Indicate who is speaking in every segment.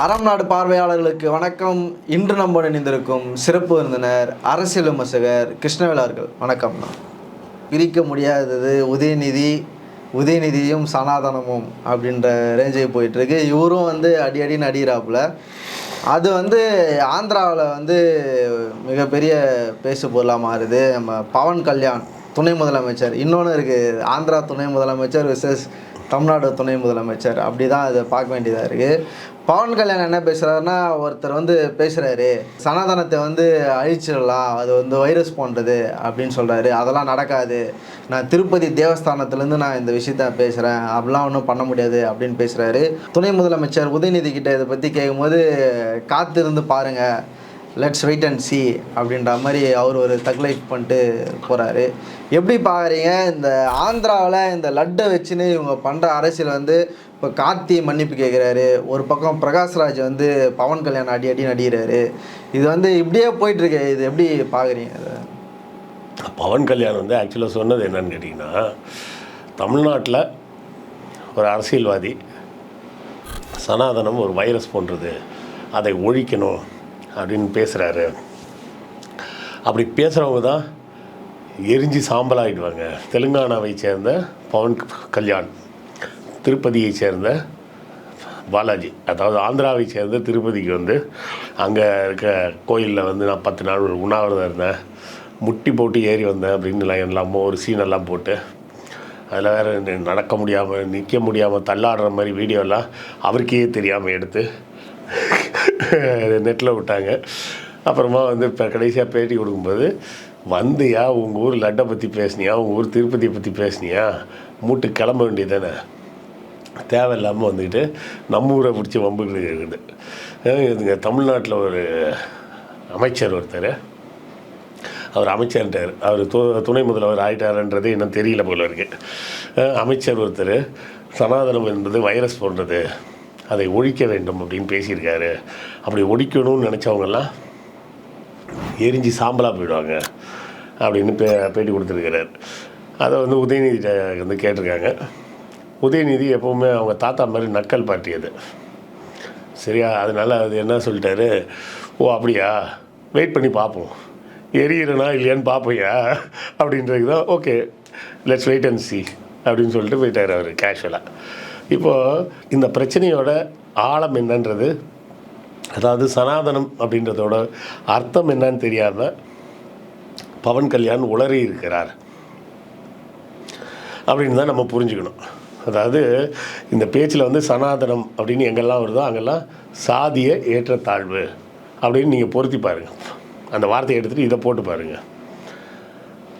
Speaker 1: அறம் நாடு பார்வையாளர்களுக்கு வணக்கம். இன்று நம்ம இணைந்திருக்கும் சிறப்பு விருந்தினர் அரசியல் விமர்சகர் கிருஷ்ணவேலார்கள் வணக்கம்ண்ணா பிரிக்க முடியாதது உதயநிதி உதயநிதியும் சனாதனமும் அப்படின்ற ரேஞ்சுக்கு போயிட்டுருக்கு. இவரும் வந்து அடி அடி நடிகிறாப்புல அது வந்து ஆந்திராவில் வந்து மிகப்பெரிய பேசு பொருளாக மாறுது. நம்ம பவன் கல்யாண் துணை முதலமைச்சர். இன்னொன்று இருக்குது ஆந்திரா துணை முதலமைச்சர் விசஸ் தமிழ்நாடு துணை முதலமைச்சர். அப்படி தான் அதை பார்க்க வேண்டியதாக இருக்குது பவன் கல்யாண் என்ன பேசுகிறாருன்னா ஒருத்தர் வந்து பேசுகிறாரு சனாதனத்தை வந்து அழிச்சிடலாம். அது வந்து வைரஸ் போன்றது அப்படின்னு சொல்கிறாரு அதெல்லாம் நடக்காது. நான் திருப்பதி தேவஸ்தானத்துலேருந்து நான் இந்த விஷயத்த பேசுகிறேன் அப்படிலாம் ஒன்றும் பண்ண முடியாது அப்படின்னு பேசுகிறாரு துணை முதலமைச்சர் உதயநிதி கிட்ட இதை பற்றி கேட்கும்போது காத்திருந்து பாருங்கள் லெட்ஸ் வெயிட் அண்ட் சி அப்படின்ற மாதிரி அவர் ஒரு தக்லைட் பண்ணிட்டு போகிறாரு எப்படி பார்க்குறீங்க இந்த ஆந்திராவில் இந்த லட்டை வச்சுன்னு இவங்க பண்ணுற அரசியல் வந்து இப்போ கார்த்தி மன்னிப்பு கேட்குறாரு ஒரு பக்கம் பிரகாஷ்ராஜ் வந்து பவன் கல்யாணம் அடி அடி நடிகிறாரு இது வந்து இப்படியே போயிட்டுருக்கு. இது எப்படி பார்க்குறீங்க அதை
Speaker 2: பவன் கல்யாண் வந்து ஆக்சுவலாக சொன்னது என்னன்னு கேட்டிங்கன்னா தமிழ்நாட்டில் ஒரு அரசியல்வாதி சனாதனம் ஒரு வைரஸ் போன்றது. அதை ஒழிக்கணும். அப்படின்னு பேசுகிறாரு அப்படி பேசுகிறவங்க தான் எரிஞ்சு சாம்பலாகிடுவாங்க தெலுங்கானாவை சேர்ந்த பவன் கல்யாண் திருப்பதியை சேர்ந்த பாலாஜி அதாவது ஆந்திராவை சேர்ந்த திருப்பதிக்கு வந்து அங்கே இருக்க கோயிலில் வந்து நான் பத்து நாள் ஒரு உண்ணாவிரதம் இருந்தேன். முட்டி போட்டு ஏறி வந்தேன் அப்படின்னு எல்லாமோ ஒரு சீனெல்லாம் போட்டு. அதில் வேறு நடக்க முடியாமல் நிற்க முடியாமல் தள்ளாடுற மாதிரி வீடியோலாம் அவருக்கே தெரியாமல் எடுத்து நெட்டில் விட்டாங்க. அப்புறமா வந்து இப்போ கடைசியாக பேட்டி கொடுக்கும்போது வந்தியா உங்கள் ஊர் லட்டை பற்றி பேசுனியா? உங்கள் ஊர் திருப்பதியை பற்றி பேசுனியா? மூட்டு கிளம்ப வேண்டியதானே தேவையில்லாமல் வந்துக்கிட்டு நம்ம ஊரை பிடிச்சி வம்புக்கிட்டு இருக்குது. இதுங்க தமிழ்நாட்டில் ஒரு அமைச்சர் ஒருத்தர். அவர் அமைச்சர்ன்றார். அவர் து துணை முதல்வர் ஆயிட்டாருன்றது இன்னும் தெரியல போல இருக்கு. அமைச்சர் ஒருத்தர் சனாதனம் என்பது வைரஸ் போன்றது. அதை ஒழிக்க வேண்டும் அப்படின்னு பேசியிருக்காரு. அப்படி ஒழிக்கணும்னு நினச்சவங்கெல்லாம் எரிஞ்சு சாம்பலாக போயிடுவாங்க அப்படின்னு பே பேட்டி கொடுத்துருக்கிறார். அதை வந்து உதயநிதிட்ட வந்து கேட்டிருக்காங்க. உதயநிதி எப்போவுமே அவங்க தாத்தா மாதிரி நக்கல் பார்ட்டி அது. சரியா? அதனால் அது என்ன சொல்லிட்டாரு? ஓ அப்படியா? வெயிட் பண்ணி பார்ப்போம். எரியிறனா இல்லையான்னு பார்ப்பையா அப்படின்றது தான். Okay let's wait and see அப்படின்னு சொல்லிட்டு போயிட்டார் அவர் கேஷுவலாக இப்போது இந்த பிரச்சனையோட ஆழம் என்னன்றது அதாவது சனாதனம் அப்படின்றதோட அர்த்தம் என்னன்னு தெரியாமல் பவன் கல்யாண் உளறி இருக்கிறார். அப்படின்னு தான் நம்ம புரிஞ்சுக்கணும். அதாவது இந்த பேச்சில் வந்து சனாதனம் அப்படின்னு எங்கெல்லாம் வருதோ அங்கெல்லாம் சாதிய ஏற்றத்தாழ்வு அப்படின்னு நீங்கள் பொருத்தி பாருங்கள் அந்த வார்த்தையை எடுத்துகிட்டு இதை போட்டு பாருங்கள்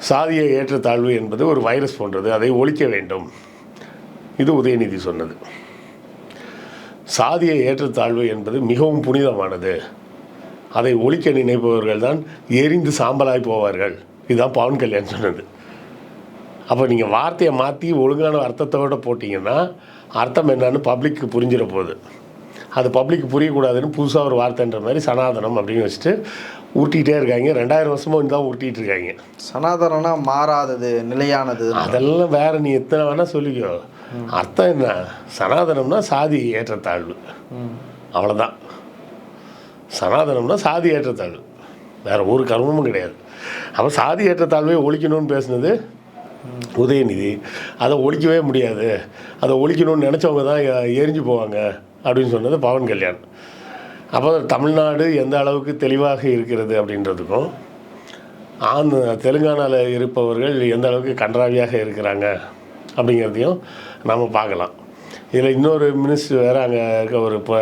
Speaker 2: சாதிய ஏற்றத்தாழ்வு என்பது ஒரு வைரஸ் போன்றது அதை ஒழிக்க வேண்டும். இது உதயநிதி சொன்னது. சாதிய ஏற்றத்தாழ்வு என்பது மிகவும் புனிதமானது. அதை ஒழிக்க நினைப்பவர்கள் தான் எரிந்து சாம்பலாய் போவார்கள். இதுதான் பவன் கல்யாண் சொன்னது. அப்போ நீங்கள் வார்த்தையை மாற்றி ஒழுங்கான அர்த்தத்தோடு போட்டிங்கன்னா அர்த்தம் என்னன்னு பப்ளிக்கு புரிஞ்சிட போகுது அது பப்ளிக் புரியக்கூடாதுன்னு புதுசாக ஒரு வார்த்தைன்ற மாதிரி சனாதனம் அப்படின்னு வச்சுட்டு உருட்டிகிட்டே இருக்காங்க. ரெண்டாயிரம் வருஷமும் தான் உருட்டிகிட்டு இருக்காங்க.
Speaker 1: சனாதனம்னா மாறாதது நிலையானது
Speaker 2: அதெல்லாம் வேற நீ எத்தனை வேணால் சொல்லிக்கோ. அர்த்தம் என்ன? சனாதனம்னா சாதி ஏற்றத்தாழ்வு. அவ்வளோதான் சனாதனம்னா சாதி ஏற்றத்தாழ்வு. வேற ஒரு கர்மமும் கிடையாது. அப்போ சாதி ஏற்றத்தாழ்வை ஒழிக்கணும்னு பேசுனது உதயநிதி. அதை ஒழிக்கவே முடியாது. அதை ஒழிக்கணும்னு நினச்சவங்க தான் எரிஞ்சு போவாங்க அப்படின்னு சொன்னது பவன் கல்யாண். அப்போ தமிழ்நாடு எந்த அளவுக்கு தெளிவாக இருக்கிறது அப்படின்றதுக்கும் ஆந்திர தெலுங்கானாவில் இருப்பவர்கள் எந்த அளவுக்கு கன்றாவியாக இருக்கிறாங்க அப்படிங்கிறதையும் நாம் பார்க்கலாம். இதில் இன்னொரு மினிஸ்டர் வேறு அங்கே இருக்க ஒரு இப்போ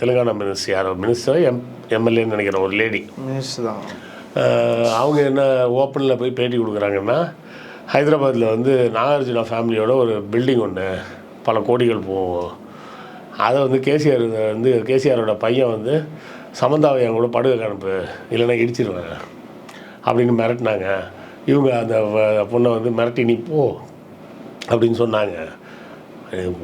Speaker 2: தெலுங்கானா மினிஸ்டர் யாரோ மினிஸ்டர் எம் எம்எல்ஏன்னு நினைக்கிறேன் ஒரு லேடி
Speaker 1: நியூஸ் தான்.
Speaker 2: அவங்க என்ன ஓப்பனில் போய் பேட்டி கொடுக்குறாங்கன்னா ஹைதராபாத்தில் வந்து நாகார்ஜுனா ஃபேமிலியோட ஒரு பில்டிங் ஒன்று பல கோடிகள் போகும். அதை வந்து கேசிஆர் வந்து கேசிஆரோட பையன் வந்து சமந்தாவை என் கூட படுகை அனுப்பு இல்லைன்னா இடிச்சிருவேன் அப்படின்னு மிரட்டினாங்க. இவங்க அந்த பொண்ணை வந்து மிரட்டி நீ போ அப்படின்னு சொன்னாங்க.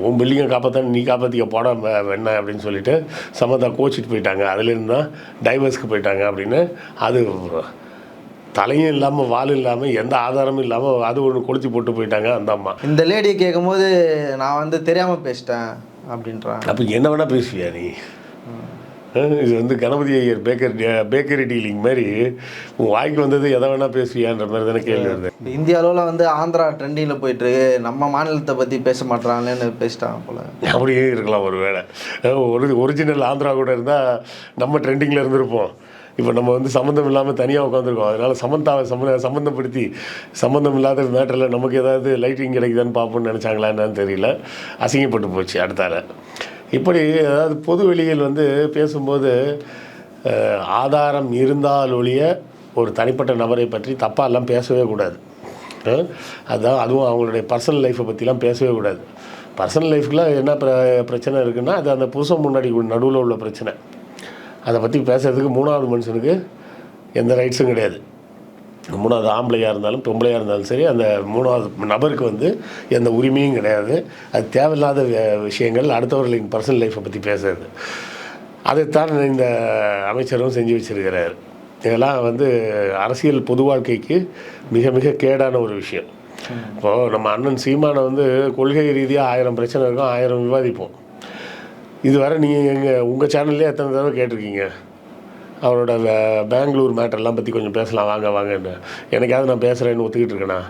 Speaker 2: உன் பில்டிங்கை காப்பாற்ற நீ காப்பாற்றிக்க போட என்ன அப்படின்னு சொல்லிட்டு சமந்தா கோச்சிட்டு போயிட்டாங்க. அதுலேருந்து தான் டைவர்ஸ்க்கு போயிட்டாங்க அப்படின்னு. அது தலையும் இல்லாமல் வாலும் இல்லாமல் எந்த ஆதாரமும் இல்லாமல் அது ஒன்று கொளுத்தி போட்டு போயிட்டாங்க அந்த அம்மா.
Speaker 1: இந்த லேடி கேட்கும்போது நான் வந்து தெரியாமல் பேசிட்டேன் அப்படின்றான்
Speaker 2: அப்போ என்ன வேணால் பேசுவியா நீ? இது வந்து Ganapathi Iyer bakery bakery dealing மாதிரி. உன் வாய்க்கு வந்தது எதை வேணா பேசுவியான்ற மாதிரி தானே கேள்வி வருது.
Speaker 1: இந்திய அளவில் வந்து ஆந்திரா ட்ரெண்டிங்கில் போயிட்டு இருக்கு. நம்ம மாநிலத்தை பற்றி பேச மாட்டாங்களேன்னு பேசிட்டாங்க போல.
Speaker 2: அப்படியே இருக்கலாம் ஒரு வேளை. ஒரு ஒரிஜினல் ஆந்திரா கூட இருந்தால் நம்ம ட்ரெண்டிங்கில் இருந்திருப்போம். இப்போ நம்ம வந்து சம்மந்தம் இல்லாமல் தனியாக உட்காந்துருக்கோம் அதனால் சமந்தாவை சம்ம சம்மந்தப்படுத்தி சம்மந்தம் இல்லாத மேட்டரில் நமக்கு ஏதாவது லைட்டிங் கிடைக்குதான்னு பார்ப்போம்னு நினச்சாங்களா என்னன்னு தெரியல. அசிங்கப்பட்டு போச்சு அடுத்தால. இப்படி அதாவது பொது வெளியில் வந்து பேசும்போது ஆதாரம் இருந்தால் ஒழிய ஒரு தனிப்பட்ட நபரை பற்றி தப்பாக எல்லாம் பேசவே கூடாது. அதுதான் அதுவும் அவங்களுடைய பர்சனல் லைஃப்பை பற்றிலாம் பேசவே கூடாது. பர்சனல் லைஃப்ல என்ன பிர பிரச்சனை இருக்குன்னா அது அந்த புருஷன் முன்னாடி நடுவில் உள்ள பிரச்சனை. அதை பற்றி பேசுறதுக்கு மூணாவது மனுஷனுக்கு எந்த ரைட்ஸும் கிடையாது. மூணாவது ஆம்பளையாக இருந்தாலும் பொம்பளையாக இருந்தாலும் சரி அந்த மூணாவது நபருக்கு வந்து எந்த உரிமையும் கிடையாது. அது தேவையில்லாத விஷயங்கள். அடுத்தவர்களின் பர்சனல் லைஃப்பை பற்றி பேசுறது. அதைத்தான் இந்த அமைச்சரும் செஞ்சு வச்சிருக்கிறார். இதெல்லாம் வந்து அரசியல் பொது வாழ்க்கைக்கு மிக மிக கேடான ஒரு விஷயம். இப்போது நம்ம அண்ணன் சீமானை வந்து கொள்கை ரீதியாக ஆயிரம் பிரச்சனை இருக்கும் ஆயிரம் விவாதிப்போம். இதுவரை நீங்கள் எங்கள் உங்கள் சேனல்லே எத்தனை தடவை கேட்டிருக்கீங்க? அவரோட வே- பெங்களூர் மேட்டர்லாம் பற்றி கொஞ்சம் பேசலாம். வாங்க வாங்கன்னு எனக்காவது நான் பேசுகிறேன்னு ஒத்துக்கிட்டு இருக்கேனா?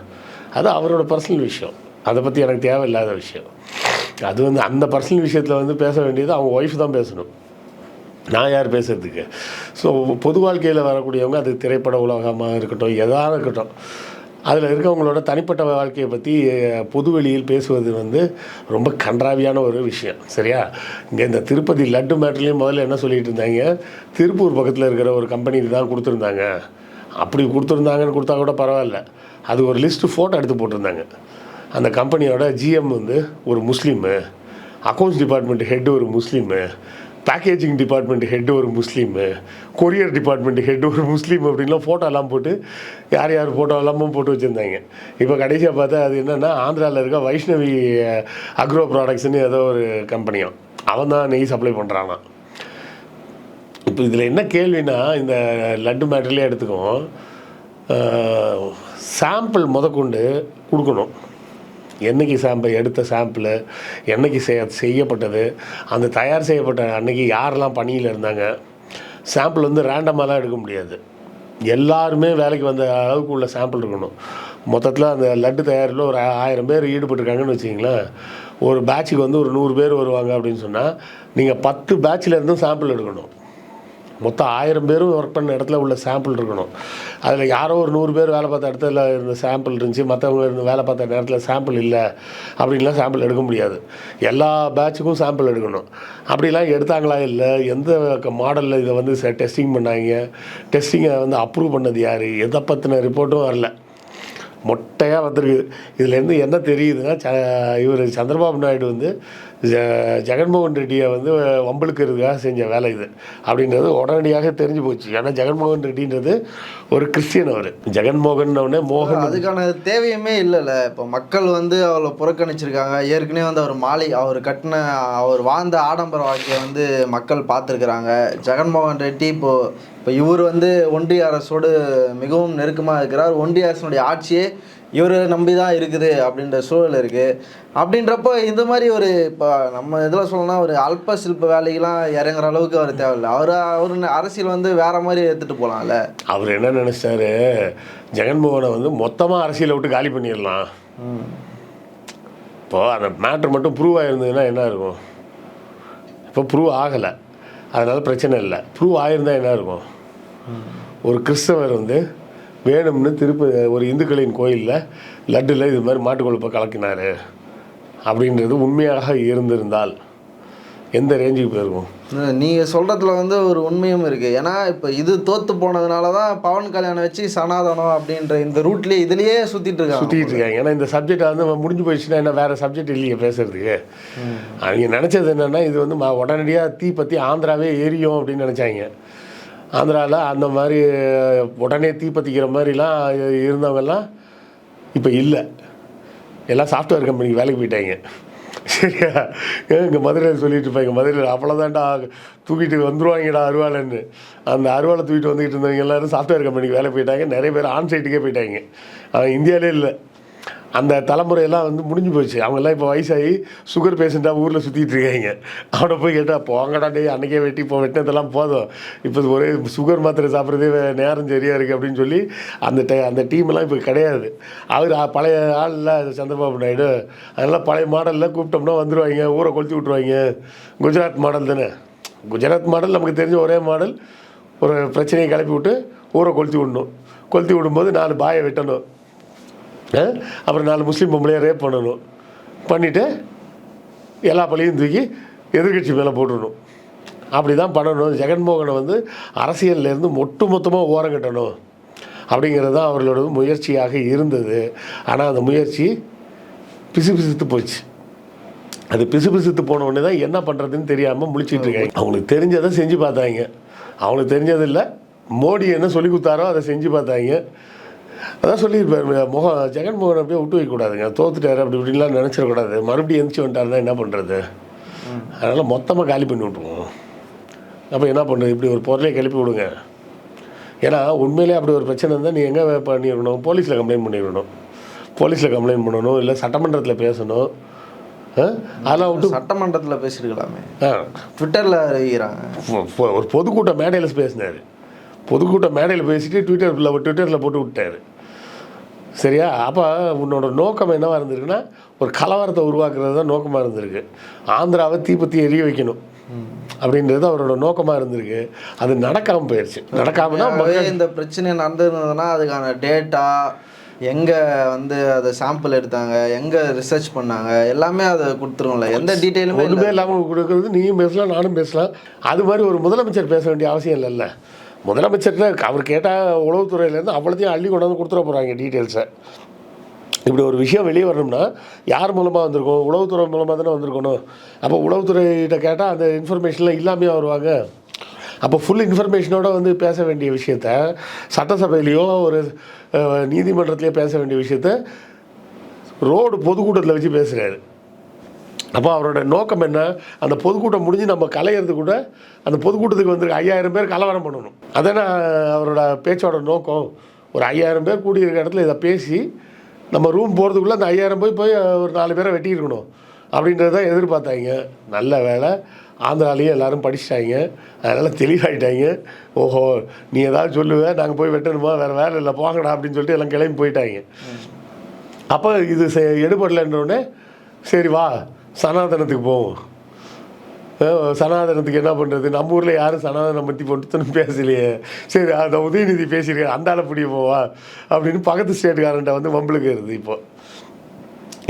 Speaker 2: அது அவரோட பர்சனல் விஷயம். அதை பற்றி எனக்கு தேவையில்லாத விஷயம். அது வந்து அந்த பர்சனல் விஷயத்தில் வந்து பேச வேண்டியது அவங்க ஒய்ஃப் தான் பேசணும். நான் யார் பேசுகிறதுக்கு ஸோ பொது வாழ்க்கையில் வரக்கூடியவங்க அது திரைப்பட உலகமாக இருக்கட்டும் எதாக இருக்கட்டும். அதில் இருக்கவங்களோட தனிப்பட்ட வாழ்க்கையை பற்றி பொது வெளியில் பேசுவது வந்து ரொம்ப கன்றாவியான ஒரு விஷயம். சரியா? இங்கே இந்த திருப்பதி லட்டு மேட்டர்லேயும் முதல்ல என்ன சொல்லிட்டு இருந்தாங்க? திருப்பூர் பக்கத்தில் இருக்கிற ஒரு கம்பெனிக்கு தான் கொடுத்துருந்தாங்க. அப்படி கொடுத்துருந்தாங்கன்னு கொடுத்தா கூட பரவாயில்ல. அது ஒரு லிஸ்ட்டு ஃபோட்டோ எடுத்து போட்டிருந்தாங்க. அந்த கம்பெனியோட ஜிஎம் வந்து ஒரு முஸ்லீமு. அக்கௌண்ட்ஸ் டிபார்ட்மெண்ட் ஹெட் ஒரு முஸ்லீமு. பேக்கேஜிங் டிபார்ட்மெண்ட் ஹெட் ஒரு முஸ்லீமு கொரியர் டிபார்ட்மெண்ட் ஹெட் ஒரு முஸ்லீம் அப்படின்லாம் ஃபோட்டோலாம் போட்டு யார் யார் ஃபோட்டோ எல்லாமும் போட்டு வச்சுருந்தாங்க. இப்போ கடைசியாக பார்த்தா அது என்னென்னா ஆந்திராவில் இருக்க வைஷ்ணவி அக்ரோ ப்ராடக்ட்ஸ்னு ஏதோ ஒரு கம்பெனியும் அவன் தான் நெய் சப்ளை பண்ணுறானா இப்போ இதில் என்ன கேள்வினா இந்த லட்டு மேட்டர்லேயே எடுத்துக்கும் சாம்பிள் முதற்கொண்டு கொடுக்கணும். என்றைக்கு சாம்பிள் எடுத்த சாம்பிள் என்றைக்கு செய் செய்யப்பட்டது அந்த தயார் செய்யப்பட்ட அன்னைக்கு யாரெல்லாம் பணியில் இருந்தாங்க சாம்பிள் வந்து ரேண்டமாகலாம் எடுக்க முடியாது. எல்லாருமே வேலைக்கு வந்த அளவுக்கு உள்ள சாம்பிள் இருக்கணும். மொத்தத்தில் அந்த லட்டு தயாரில் ஒரு ஆயிரம் பேர் ஈடுபட்டிருக்காங்கன்னு வச்சிங்களேன் ஒரு பேட்சுக்கு வந்து ஒரு நூறு பேர் வருவாங்க அப்படின்னு சொன்னால் நீங்கள் பத்து பேட்சில் இருந்தும் சாம்பிள் எடுக்கணும். மொத்தம் ஆயிரம் பேரும் ஒர்க் பண்ண இடத்துல உள்ள சாம்பிள் இருக்கணும். அதில் யாரோ ஒரு நூறு பேர் வேலை பார்த்த இடத்துல இருந்த சாம்பிள் இருந்துச்சு மற்றவங்க இருந்து வேலை பார்த்த நேரத்தில் சாம்பிள் இல்லை அப்படின்லாம் சாம்பிள் எடுக்க முடியாது. எல்லா பேட்சுக்கும் சாம்பிள் எடுக்கணும். அப்படிலாம் எடுத்தாங்களா இல்லை? எந்த மாடலில் இதை வந்து டெஸ்டிங் பண்ணாங்க? டெஸ்டிங்கை வந்து அப்ரூவ் பண்ணது யார்? எதை பற்றின ரிப்போர்ட்டும் வரல. மொட்டையாக வந்திருக்கு. இதுலேருந்து என்ன தெரியுதுன்னா ச இவர் சந்திரபாபு நாயுடு வந்து ஜ ஜெகன்மோகன் ரெட்டியை வந்து வம்பளுக்கிறதுக்காக செஞ்ச வேலை இது. அப்படின்றது உடனடியாக தெரிஞ்சு போச்சு. ஏன்னா ஜெகன்மோகன் ரெட்டின்றது ஒரு கிறிஸ்டியன் அவர். ஜெகன்மோகன் மோகன்
Speaker 1: அதுக்கான தேவையுமே இல்லைல்ல. இப்போ மக்கள் வந்து அவளை புறக்கணிச்சிருக்காங்க. ஏற்கனவே வந்து அவர் மாலை அவர் கட்டின அவர் வாழ்ந்த ஆடம்பர வாழ்க்கையை வந்து மக்கள் பார்த்துருக்குறாங்க. ஜெகன்மோகன் ரெட்டி இப்போ இப்போ இவர் வந்து ஒன்றிய அரசோடு மிகவும் நெருக்கமாக இருக்கிறார். ஒன்றிய அரசினுடைய ஆட்சியே இவரை நம்பி தான் இருக்குது அப்படின்ற சூழல் இருக்குது அப்படின்றப்போ இந்த மாதிரி ஒரு இப்போ நம்ம இதில் சொல்லணும்னா ஒரு அல்ப சில்ப வேலைக்கெல்லாம் இறங்குற அளவுக்கு அவர் தேவையில்லை. அவர் அவர் அரசியல் வந்து வேற மாதிரி எடுத்துகிட்டு போகலாம்ல
Speaker 2: அவர் என்ன நினச்சிட்டாரு ஜெகன்மோகனை வந்து மொத்தமாக அரசியலை விட்டு காலி பண்ணிடலாம்.
Speaker 1: ம்.
Speaker 2: இப்போது அந்த மேட்ரு மட்டும் ப்ரூவ் ஆகிருந்ததுன்னா என்ன இருக்கும்? இப்போ ப்ரூவ் ஆகலை. அதனால் பிரச்சனை இல்லை. ப்ரூவ் ஆகியிருந்தா என்ன இருக்கும்? ஒரு கிறிஸ்தவர் வந்து வேணும்னு திருப்ப ஒரு இந்துக்களின் கோயிலில் லட்டில் இது மாதிரி மாட்டுக்கொழுப்பை கலக்கினார். அப்படின்றது உண்மையாக இருந்திருந்தால் எந்த ரேஞ்சுக்கு போயிருக்கும்?
Speaker 1: நீங்கள் சொல்கிறதுல வந்து ஒரு உண்மையும் இருக்குது ஏன்னா இப்போ இது தோத்து போனதுனால தான் பவன் கல்யாணம் வச்சு சனாதனம் அப்படின்ற இந்த ரூட்லேயே இதுலேயே சுற்றிட்டு இருக்காங்க.
Speaker 2: சுற்றிட்டு இருக்காங்க. ஏன்னா இந்த சப்ஜெக்ட் வந்து முடிஞ்சு போயிடுச்சுன்னா என்ன வேறு சப்ஜெக்ட் இல்லையே பேசுறதுக்கு. அவங்க நினச்சது என்னென்னா இது வந்து ம- உடனடியாக தீ பற்றி ஆந்திராவே எரியும் அப்படின்னு நினச்சாங்க. ஆந்திராவில் அந்த மாதிரி உடனே தீப்பத்திக்கிற மாதிரிலாம் இருந்தவங்கெல்லாம் இப்போ இல்லை. எல்லாம் சாஃப்ட்வேர் கம்பெனிக்கு வேலைக்கு போயிட்டாங்க. சரியா? இங்கே மதுரையில் சொல்லிட்டு இருப்பாங்க மதுரையில் அவ்வளோதான்டா தூக்கிட்டு வந்துருவாங்கடா அருவாளைன்னு. அந்த அருவாளை தூக்கிட்டு வந்துக்கிட்டு இருந்தவங்க எல்லோரும் சாஃப்ட்வேர் கம்பெனிக்கு வேலை போயிட்டாங்க. நிறைய பேர் ஆன் சைட்டுக்கே போயிட்டாங்க. ஆனால் இந்தியாவிலே இல்லை. அந்த தலைமுறையெல்லாம் வந்து முடிஞ்சு போச்சு. அவங்கெல்லாம் இப்போ வயசாகி சுகர் பேஷண்ட்டாக ஊரில் சுற்றிட்டு இருக்காங்க. அவனை போய் கேட்டால் போங்கடா டேய் அன்றைக்கே வெட்டி இப்போ வெட்டினதெல்லாம் போதும். இப்போ ஒரே சுகர் மாத்திரை சாப்பிட்றதே நேரம் சரியாக இருக்குது அப்படின்னு சொல்லி அந்த டை அந்த டீமெல்லாம் இப்போ கிடையாது. அவர் பழைய ஆள் சந்திரபாபு நாயுடு அதெல்லாம் பழைய மாடலில் கூப்பிட்டோம்னா வந்துடுவாங்க ஊரை கொளுத்தி விட்ருவாங்க குஜராத் மாடல் தானே? குஜராத் மாடல் நமக்கு தெரிஞ்ச ஒரே மாடல். ஒரு பிரச்சனையை கிளப்பி விட்டு ஊரை கொளுத்தி விடணும். கொளுத்தி விடும்போது நாலு பாயை வெட்டணும். அப்புறம் நாலு முஸ்லீம் பொம்பளையை ரேப் பண்ணணும். பண்ணிவிட்டு எல்லா பழியும் தூக்கி எதிர்கட்சி மேலே போட்டுடணும். அப்படி தான் பண்ணணும். ஜெகன்மோகனை வந்து அரசியல்லேருந்து ஒட்டு மொத்தமாக ஓரங்கட்டணும் அப்படிங்கிறது தான் அவர்களோட முயற்சியாக இருந்தது. ஆனால் அந்த முயற்சி பிசு பிசுத்து போச்சு. அது பிசு பிசுத்து போன உடனே தான் என்ன பண்ணுறதுன்னு தெரியாமல் முழிச்சிட்டு இருக்காங்க. அவங்களுக்கு தெரிஞ்சதை செஞ்சு பார்த்தாங்க. அவங்களுக்கு தெரிஞ்சதில்லை. மோடி என்ன சொல்லி கொடுத்தாரோ அதை செஞ்சு பார்த்தாங்க. அதான் சொல்லியிருப்பாரு முகம் ஜெகன்மோகன் அப்படியே விட்டு வைக்கக்கூடாதுங்க தோத்துட்டாரு அப்படி இப்படின்லாம் நினச்சிடக்கூடாது மறுபடியும் எந்திரிச்சு வந்துட்டாருன்னா என்ன பண்ணுறது அதனால் மொத்தமாக காலி பண்ணி விட்ருவோம் அப்போ என்ன பண்ணுறது இப்படி ஒரு பொருளை கிளப்பி விடுங்க. ஏன்னா உண்மையிலே அப்படி ஒரு பிரச்சனை இருந்தால் நீ எங்கே பண்ணிடணும்? போலீஸில் கம்ப்ளைண்ட் பண்ணிடணும். போலீஸில் கம்ப்ளைண்ட் பண்ணணும். இல்லை சட்டமன்றத்தில் பேசணும்? அதெல்லாம் விட்டு
Speaker 1: சட்டமன்றத்தில் பேசியிருக்கலாமே ட்விட்டரில் அறிவிக்கிறாங்க
Speaker 2: ஒரு பொதுக்கூட்ட மேடையில் பேசினார். பொதுக்கூட்ட மேடையில் பேசிட்டு ட்விட்டரில் ட்விட்டரில் போட்டு விட்டாரு சரியா? அப்போ உன்னோட நோக்கம் என்னவா இருந்திருக்குன்னா ஒரு கலவரத்தை உருவாக்குறது தான் நோக்கமாக இருந்திருக்கு. ஆந்திராவை தீப்பத்தி எரிய வைக்கணும். அப்படின்றது அவரோட நோக்கமாக இருந்திருக்கு. அது நடக்காமல் போயிடுச்சு நடக்காமனா
Speaker 1: இந்த பிரச்சனை நடந்திருந்ததுன்னா அதுக்கான டேட்டா எங்கே வந்து அதை சாம்பிள் எடுத்தாங்க எங்கே ரிசர்ச் பண்ணாங்க எல்லாமே அதை கொடுத்துருவோம்ல. எந்த டீட்டெயிலுமே
Speaker 2: ஒன்றுமே இல்லாமல் கொடுக்குறது நீயும் பேசலாம் நானும் பேசலாம். அது மாதிரி ஒரு முதலமைச்சர் பேச வேண்டிய அவசியம் இல்லைல்ல. முதலமைச்சர்கிட்ட அவர் கேட்டால் உளவுத்துறையிலேருந்து அவ்வளோத்தையும் அள்ளி கொண்டாந்து கொடுத்துட போகிறாங்க டீட்டெயில்ஸை. இப்படி ஒரு விஷயம் வெளியே வரணும்னா யார் மூலமாக வந்திருக்கும் உளவுத்துறை மூலமாக தானே வந்திருக்கணும். அப்போ உளவுத்துறையிட்ட கேட்டால் அந்த இன்ஃபர்மேஷன்லாம் இல்லாமையே வருவாங்க. அப்போ ஃபுல் இன்ஃபர்மேஷனோட வந்து பேச வேண்டிய விஷயத்த சட்டசபையிலையோ ஒரு நீதிமன்றத்திலையோ பேச வேண்டிய விஷயத்த ரோடு பொதுக்கூட்டத்தில் வச்சு பேசுகிறாரு அப்போ அவரோட நோக்கம் என்ன? அந்த பொதுக்கூட்டம் முடிஞ்சு நம்ம கலையிறது கூட அந்த பொதுக்கூட்டத்துக்கு வந்து ஐயாயிரம் பேர் கலவரம் பண்ணணும். அதானே அவரோட பேச்சோட நோக்கம். ஒரு ஐயாயிரம் பேர் கூடியிருக்க இடத்துல இதை பேசி நம்ம ரூம் போகிறதுக்குள்ளே அந்த ஐயாயிரம் போய் போய் ஒரு நாலு பேரை வெட்டியிருக்கணும் அப்படின்றத எதிர்பார்த்தாங்க. நல்ல வேலை. ஆந்திராலேயும் எல்லாரும் படிச்சிட்டாங்க. அதனால் தெளிவாயிட்டாங்க. ஓஹோ நீ ஏதாவது சொல்லுவ நாங்கள் போய் வெட்டணுமா? வேறு வேலை இல்லை போங்கடா அப்படின்னு சொல்லிட்டு எல்லாம் கிளம்பி போயிட்டாங்க. அப்போ இது செ- எடுபடலைன்றோடனே சரி வா. சனாதனத்துக்கு போவோம். சனாதனத்துக்கு என்ன பண்ணுறது நம்ம ஊரில் யாரும் சனாதனம் பற்றி பொறுத்துன்னு பேசலையே. சரி அந்த உதயநிதி பேசியிருக்காரு அந்த ஆளை பிடிக்க போவா? அப்படின்னு பக்கத்து ஸ்டேட்டுக்காரன்ட்ட வந்து வம்பளுக்கு இருது இப்போ.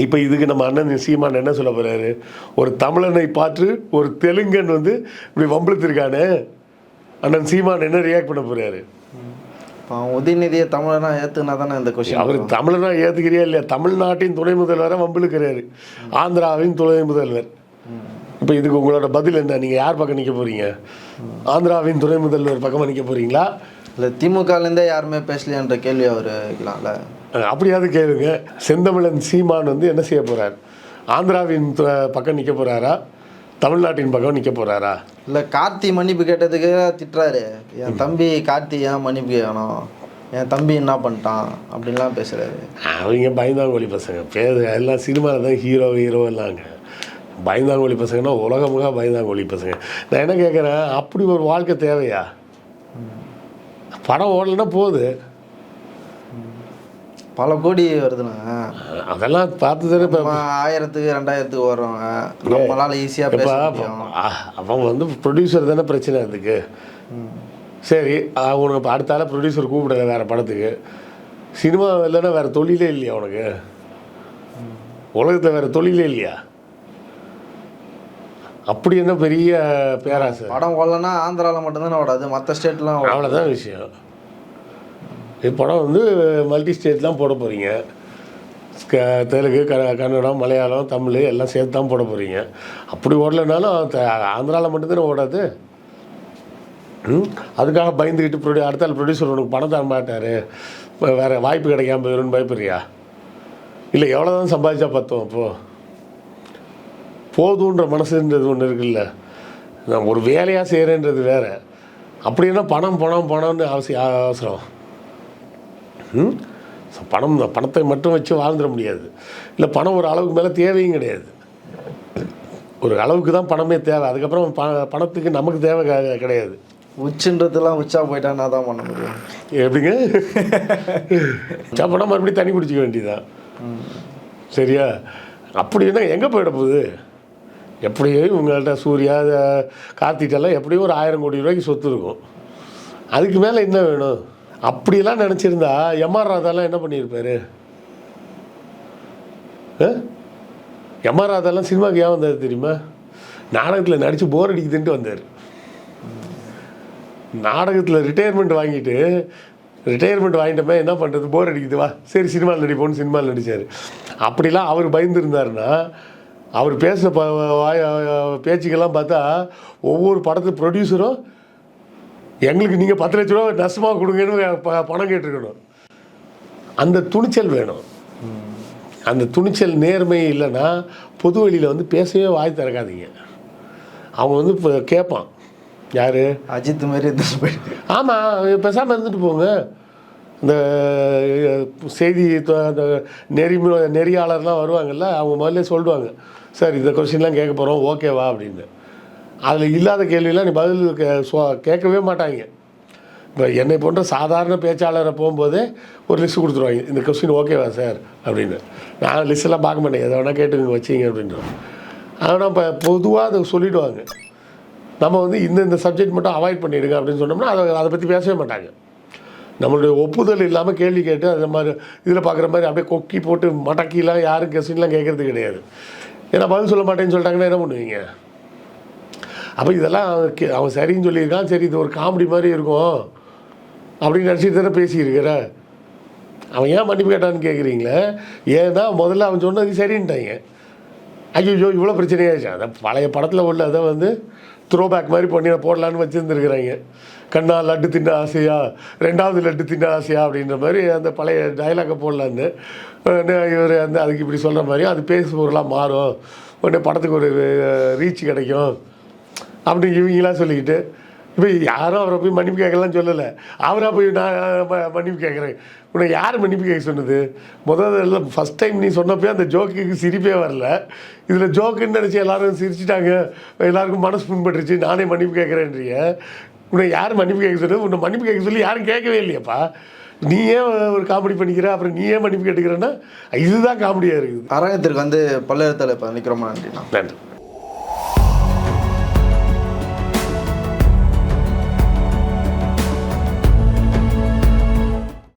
Speaker 2: இப்போ இதுக்கு நம்ம அண்ணன் சீமான் என்ன சொல்ல போகிறாரு ஒரு தமிழனை பார்த்து ஒரு தெலுங்கன் வந்து இப்படி வம்பளுத்திருக்கானே அண்ணன் சீமான் என்ன ரியாக்ட் பண்ண போகிறாரு
Speaker 1: இப்போ உதயநிதியை தமிழனா ஏற்றுனா தானே இந்த கொஷின்
Speaker 2: அவர் தமிழனா ஏற்றுக்கிறியா இல்லையா? தமிழ்நாட்டின் துணை முதல்வரை வம்பிழுக்கிறாரு. ஆந்திராவின் துணை முதல்வர். இப்போ இதுக்கு உங்களோட பதில் என்ன? நீங்கள் யார் பக்கம் நிற்க போகிறீங்க ஆந்திராவின் துணை முதல்வர் பக்கமாக நிற்க போகிறீங்களா
Speaker 1: இல்லை திமுகலேருந்தே யாருமே பேசலையான்ற கேள்வி அவர் வைக்கலாம்ல
Speaker 2: அப்படியாவது கேளுங்க. செந்தமிழன் சீமான் வந்து என்ன செய்ய போகிறார் ஆந்திராவின் பக்கம் நிற்க போகிறாரா தமிழ்நாட்டின் பக்கம் நிற்க போகிறாரா
Speaker 1: இல்லை கார்த்தி மன்னிப்பு கேட்டதுக்கு திட்டுறாரு. என் தம்பி கார்த்தி ஏன் மன்னிப்பு கேட்கணும்? என் தம்பி என்ன பண்ணிட்டான்? அப்படின்லாம் பேசுகிறாரு
Speaker 2: அவங்க பயந்தாங்கோலி பசங்க. பேர் எல்லாம் சினிமாவில் தான் ஹீரோ ஹீரோ எல்லாங்க பயந்தாங்கோலி பசங்கன்னா உலகமுக பயந்தாங்கோலி பசங்க. நான் என்ன கேட்குறேன்? அப்படி ஒரு வாழ்க்கை தேவையா? படம் ஓடலைன்னா போகுது.
Speaker 1: பல கோடி வருதுண்ணா.
Speaker 2: அதெல்லாம் பார்த்து தானே இப்போ
Speaker 1: ஆயிரத்துக்கு ரெண்டாயிரத்துக்கு வர்றவங்க நம்மளால ஈஸியாக பேச
Speaker 2: அவன் வந்து ப்ரொடியூசர் தானே பிரச்சனை அதுக்கு. சரி அவனுக்கு இப்போ அடுத்தால ப்ரொடியூசர் கூப்பிடல வேறு படத்துக்கு. சினிமா இல்லைன்னா வேறு தொழிலே இல்லையா உனக்கு? உலகத்தில் வேறு தொழிலே இல்லையா? அப்படி என்ன பெரிய பேராசை?
Speaker 1: படம் ஓடலன்னா ஆந்திராவில் மட்டும்தானே ஓடாது மற்ற ஸ்டேட்லாம்
Speaker 2: அவ்வளோதான் விஷயம். படம் வந்து மல்டி ஸ்டேட் தான் போட போகிறீங்க தெலுங்கு க கன்னடம் மலையாளம் தமிழ் எல்லாம் சேர்த்து தான் போட போகிறீங்க அப்படி ஓடலைனாலும் ஆந்திராவில் மட்டும்தானே ஓடாது? ம்? அதுக்காக பயந்துக்கிட்டு ப்ரொடியூ அடுத்தால் ப்ரொடியூசர் உனக்கு பணம் தர மாட்டார். வேறு வாய்ப்பு கிடைக்காம போயிடும்னு பயப்படுறியா? இல்லை எவ்வளோ தான் சம்பாதிச்சா பார்த்தோம் இப்போது போதுன்ற மனசுன்றது ஒன்று இருக்குல்ல. நான் ஒரு வேலையாக செய்கிறேன்றது வேறு. அப்படின்னா பணம் பணம் பணம்னு அவசியம் அவசரம்? ஸோ பணம் பணத்தை மட்டும் வச்சு வாழ்ந்துட முடியாது. இல்லை பணம் ஒரு அளவுக்கு மேலே தேவையும் கிடையாது. ஒரு அளவுக்கு தான் பணமே தேவை. அதுக்கப்புறம் ப பணத்துக்கு நமக்கு தேவை கிடையாது.
Speaker 1: உச்சுன்றதுலாம் உச்சா போயிட்டா நான் தான் பண்ண முடியும்?
Speaker 2: எப்படிங்க? சாப்பிட்டா மறுபடியும் தண்ணி குடிச்சிக்க வேண்டியதுதான். சரியா? அப்படின்னா எங்கே போயிட போகுது எப்படியோ இவங்கள்ட்ட சூர்யா அஹ், கார்த்திட்டெல்லாம் எப்படியும் ஒரு ஆயிரம் கோடி ரூபாய்க்கு சொத்து இருக்கும். அதுக்கு மேலே என்ன வேணும்? அப்படிலாம் நினச்சிருந்தா எம்ஆர் ராதாலாம் என்ன பண்ணியிருப்பாரு? எம்ஆர் ராதாலாம் சினிமாவுக்கு ஏன் வந்தார் தெரியுமா? நாடகத்தில் நடித்து போர் அடிக்குதுன்ட்டு வந்தார். நாடகத்தில் ரிட்டையர்மெண்ட் வாங்கிட்டு ரிட்டையர்மெண்ட் வாங்கிட்டோமே என்ன பண்ணுறது போர் அடிக்குது வா. சரி சினிமாவில் நடிப்போம்னு சினிமாவில் நடித்தார் அப்படிலாம் அவர் பயந்துருந்தாருன்னா அவர் பேசின ப வாய பேச்சுக்கெல்லாம் பார்த்தா ஒவ்வொரு படத்து ப்ரொடியூசரும் எங்களுக்கு நீங்கள் பத்து லட்ச ரூபா நஷ்டமாக கொடுங்கன்னு பணம் கேட்டிருக்கணும். அந்த துணிச்சல் வேணும். அந்த துணிச்சல் நேர்மை இல்லைன்னா பொது வெளியில் வந்து பேசவே வாய் திறக்காதீங்க. அவன் வந்து இப்போ கேட்பான் யார்?
Speaker 1: அஜித் மாதிரி போயிட்டு.
Speaker 2: ஆமாம் பேசாமல் இருந்துட்டு போங்க. இந்த செய்தி அந்த நெறி நெறியாளர்லாம் வருவாங்கல்ல அவங்க முதல்ல சொல்லுவாங்க. சார் இந்த கொஸ்டின்லாம் கேட்க போகிறோம் ஓகேவா? அப்படின்னு. அதில் இல்லாத கேள்வியெல்லாம் நீ பதில் கே- கேட்கவே மாட்டாங்க. இப்போ என்னை போன்ற சாதாரண பேச்சாளரை போகும்போதே ஒரு லிஸ்ட் கொடுத்துருவாங்க. இந்த கொஸ்டின் ஓகேவா சார் அப்படின்னு. நான் லிஸ்ட்டெல்லாம் பார்க்க மாட்டேன். எதை வேணால் கேட்டுங்க வச்சிங்க அப்படின்றோம் ஆனால் இப்போ பொதுவாக அதை சொல்லிவிடுவாங்க நம்ம வந்து இந்த இந்த சப்ஜெக்ட் மட்டும் அவாய்ட் பண்ணிவிடுங்க அப்படின்னு சொன்னோம்னா அதை அதை பற்றி பேசவே மாட்டாங்க. நம்மளுடைய ஒப்புதல் இல்லாமல் கேள்வி கேட்டு அந்த மாதிரி இதில் பார்க்குற மாதிரி அப்படியே கொக்கி போட்டு மடக்கிலாம் யாரும் கொஸ்டின்லாம் கேட்குறது கிடையாது. ஏன்னா பதில் சொல்ல மாட்டேன்னு சொல்லிட்டாங்கன்னா என்ன பண்ணுவீங்க? அப்போ இதெல்லாம் அவன் கே- அவன் சரின்னு சொல்லியிருக்கான். சரி இது ஒரு காமெடி மாதிரி இருக்கும். அப்படின்னு நினச்சிட்டு தானே பேசியிருக்கிற. அவன் ஏன் மன்னிப்பு கேட்டான்னு கேட்குறீங்களே ஏன்னா முதல்ல அவன் சொன்னது சரின்ட்டாங்க. ஐயோ இவ்வளோ பிரச்சனையாச்சு அந்த பழைய படத்தில் உள்ள அதை வந்து த்ரோ பேக் மாதிரி பண்ணி போடலான்னு வச்சுருந்துருக்குறாங்க. கண்ணா லட்டு தின்ன ஆசையா? ரெண்டாவது லட்டு தின்ன ஆசையா? அப்படின்ற மாதிரி அந்த பழைய டைலாக்கை போடலான்னு. இவர் அந்த அதுக்கு இப்படி சொல்கிற மாதிரி அது பேசு பொருளாக மாறும். உடனே படத்துக்கு ஒரு ரீச் கிடைக்கும். அப்படி இவங்களாம் சொல்லிக்கிட்டு இப்போ யாரும் அவரை போய் மன்னிப்பு கேட்கலாம் சொல்லலை. அவராக போய் நான் ம- மன்னிப்பு கேட்குறேன். உன்னை யார் மன்னிப்பு கேட்க சொன்னது? முதல்ல ஃபஸ்ட் டைம் நீ சொன்னப்போ அந்த ஜோக்குக்கு சிரிப்பே வரல. இதில் ஜோக்குன்னு நினச்சி எல்லாரும் சிரிச்சிட்டாங்க. எல்லாருக்கும் மனசு புண்பட்டுருச்சு. நானே மன்னிப்பு கேட்குறேன்றிய. உன்னை யார் மன்னிப்பு கேட்க சொன்னது? உன்னை மன்னிப்பு கேட்க சொல்லி யாரும் கேட்கவே இல்லையாப்பா. நீ ஏன் ஒரு காமெடி பண்ணிக்கிற? அப்புறம் நீ ஏன் மன்னிப்பு கேட்டுக்கிறேன்னா இதுதான் காமெடியாக இருக்குது.
Speaker 1: அரங்கத்திற்கு வந்து பல்லெழுத்தில் இப்போ நிற்கிறோமா நன்றிண்ணா
Speaker 2: நன்றி.